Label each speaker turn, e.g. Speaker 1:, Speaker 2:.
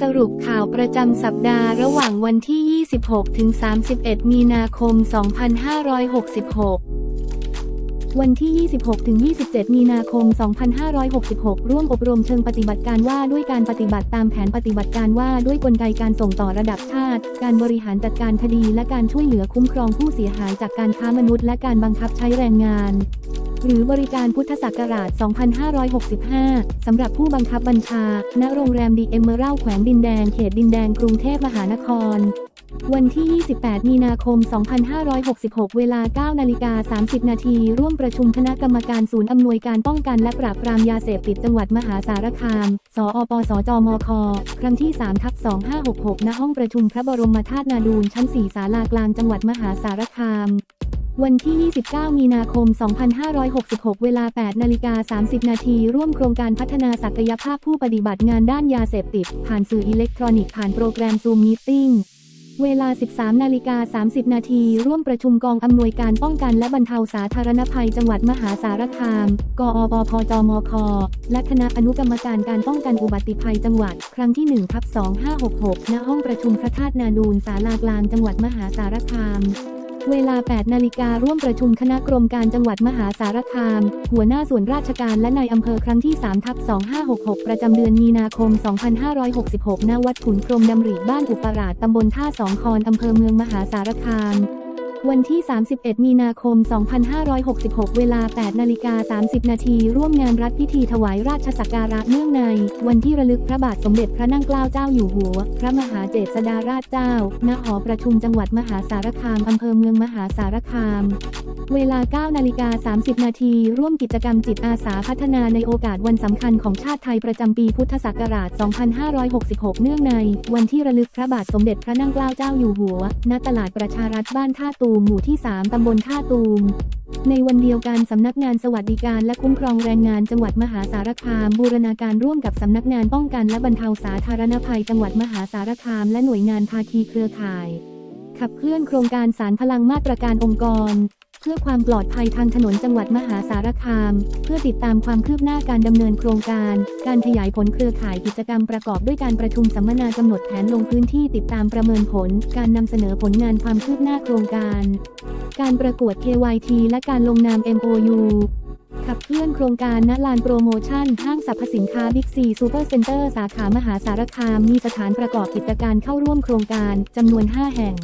Speaker 1: สรุปข่าวประจำสัปดาห์ระหว่างวันที่ 26 ถึง 31 มีนาคม 2566 วันที่ 26 ถึง 27 มีนาคม 2566 ร่วมอบรมเชิงปฏิบัติการว่าด้วยการปฏิบัติตามแผนปฏิบัติการว่าด้วยกลไกการส่งต่อระดับชาติ การบริหารจัดการคดีและการช่วยเหลือคุ้มครองผู้เสียหายจากการค้ามนุษย์และการบังคับใช้แรงงาน หรือบริการพุทธศักราช 2565 สำหรับผู้บังคับบัญชา ณ โรงแรมดีเอมเมอรัลแขวงดินแดง เขตดินแดงกรุงเทพมหานคร วันที่ 28 มีนาคม 2566 เวลา 9 นาฬิกา 30 นาที ร่วมประชุมคณะกรรมการศูนย์อำนวยการป้องกันและปราบปรามยาเสพติดจังหวัดมหาสารคาม สอปสจมค ครั้งที่ 3 ทับ 2566 ณ ห้องประชุมพระบรมธาตุนาดูลชั้น 4 ศาลากลางจังหวัดมหาสารคาม วันที่ 29 มีนาคม 2566 เวลา 8 นาฬิกา 30 นาที ร่วมโครงการพัฒนาศักยภาพผู้ปฏิบัติงานด้านยาเสพติด ผ่านสื่ออิเล็กทรอนิกส์ผ่านโปรแกรม Zoom Meeting เวลา 13 นาฬิกา 30 นาที ร่วมประชุมกองอำนวยการป้องกันและบรรเทาสาธารณภัยจังหวัดมหาสารคาม กอปพจมค และคณะอนุกรรมการการป้องกันอุบัติภัยจังหวัด ครั้งที่1ทับ2566 ณ ห้องประชุมพระธาตุนาดูลศาลากลางจังหวัดมหาสารคาม เวลา 8 นาฬิการ่วมประชุมคณะกรมการจังหวัดมหาสารคาม หัวหน้าส่วนราชการและนายอำเภอครั้งที่3ทับ2566 ประจำเดือนมีนาคม 2566 ณ วัดขุนพรมดำริบ้านอุปราชตำบลท่าสองคอนอำเภอเมืองมหาสารคาม วันที่ 31 มีนาคม 2566 เวลา 8 นาฬิกา 30 นาที ร่วมงานรัฐพิธีถวายราชสักการะเนื่องใน วันที่ระลึกพระบาทสมเด็จพระนั่งเกล้าเจ้าอยู่หัว พระมหาเจษฎาราชเจ้า ณ หอประชุมจังหวัดมหาสารคาม อำเภอเมืองมหาสารคาม เวลา 9 นาฬิกา 30 นาที ร่วมกิจกรรมจิตอาสาพัฒนาในโอกาสวันสำคัญของชาติไทยประจำปีพุทธศักราช 2566 เนื่องใน วันที่ระลึกพระบาทสมเด็จพระนั่งเกล้าเจ้าอยู่หัว ณ ตลาดประชารัฐบ้านท่าตูมหมู่ที่ 3 ตำบลท่าตูม ในวันเดียวกันสำนักงานสวัสดิการและคุ้มครองแรงงานจังหวัดมหาสารคามบูรณาการร่วมกับสำนักงานป้องกันและบรรเทาสาธารณภัยจังหวัดมหาสารคามและหน่วยงานภาคีเครือข่าย ขับเคลื่อนโครงการสารพลังมาตรการองค์กร เพื่อความปลอดภัยทางถนนจังหวัดมหาสารคาม เพื่อติดตามความคืบหน้าการดำเนินโครงการ การขยายผลเครือข่ายกิจกรรมประกอบด้วยการประชุมสัมมนากำหนดแผนลงพื้นที่ติดตามประเมินผล การนำเสนอผลงานความคืบหน้าโครงการ การประกวด KYT และการลงนาม MOU ขับเคลื่อนโครงการณลานโปรโมชั่น ห้างสรรพสินค้าบิ๊กซีซูเปอร์เซ็นเตอร์สาขามหาสารคาม มีสถานประกอบกิจการเข้าร่วมโครงการจำนวน 5 แห่ง